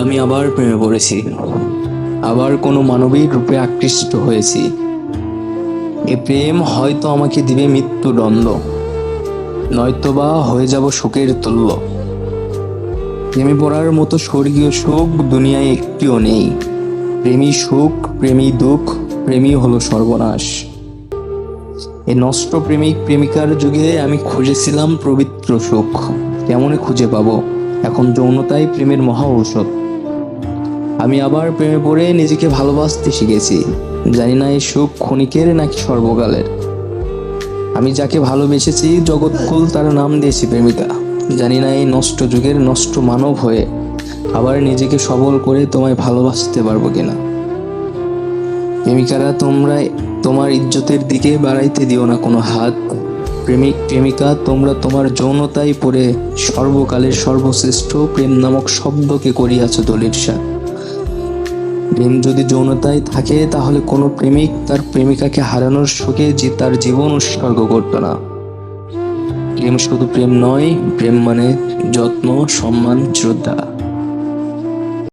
আমি আবার প্রেমে পড়েছি। আবার কোনো মানবিক রূপে আকৃষ্ট হয়েছি। এ প্রেম হয়তো আমাকে দিবে মৃত্যুদণ্ড নয়তোবা হয়ে যাব শোকের তুল্য। প্রেমে পড়ার মতো স্বর্গীয় সুখ দুনিয়ায় একটিও নেই। প্রেমী সুখ, প্রেমী দুঃখ, প্রেমী হলো সর্বনাশ। এ নষ্ট প্রেমিক, প্রেমিকার যুগে আমি খুঁজেছিলাম পবিত্র সুখ। কেমনে খুঁজে পাবো? এখন যৌনতাই প্রেমের মহা ঔষধ। আমি আবার প্রেমে পড়ে নিজেকে ভালোবাসতে শিখেছি। জানি না এই সুখ ক্ষণিকের নাকি সর্বকালের। আমি যাকে ভালোবেসেছি, জগৎকুল তার নাম দিয়েছি প্রেমিকা। জানি না এই নষ্ট যুগের নষ্ট মানব হয়ে আবার নিজেকে সবল করে তোমায় ভালোবাসতে পারব কিনা। প্রেমিকারা তোমরা তোমার ইজ্জতের দিকে বাড়াইতে দিও না কোনো হাত। প্রেমিক প্রেমিকা, তোমরা তোমার যৌনতায় পড়ে সর্বকালের সর্বশ্রেষ্ঠ প্রেম নামক শব্দকে করিয়াছ দলির সাথ প্রেম যদি যৌনতায় থাকে, তাহলে কোনো প্রেমিক তার প্রেমিকাকে হারানোর শোকে যে তার জীবন উৎসর্গ করত না। প্রেম শুধু প্রেম নয়, প্রেম মানে যত্ন, সম্মান, শ্রদ্ধা।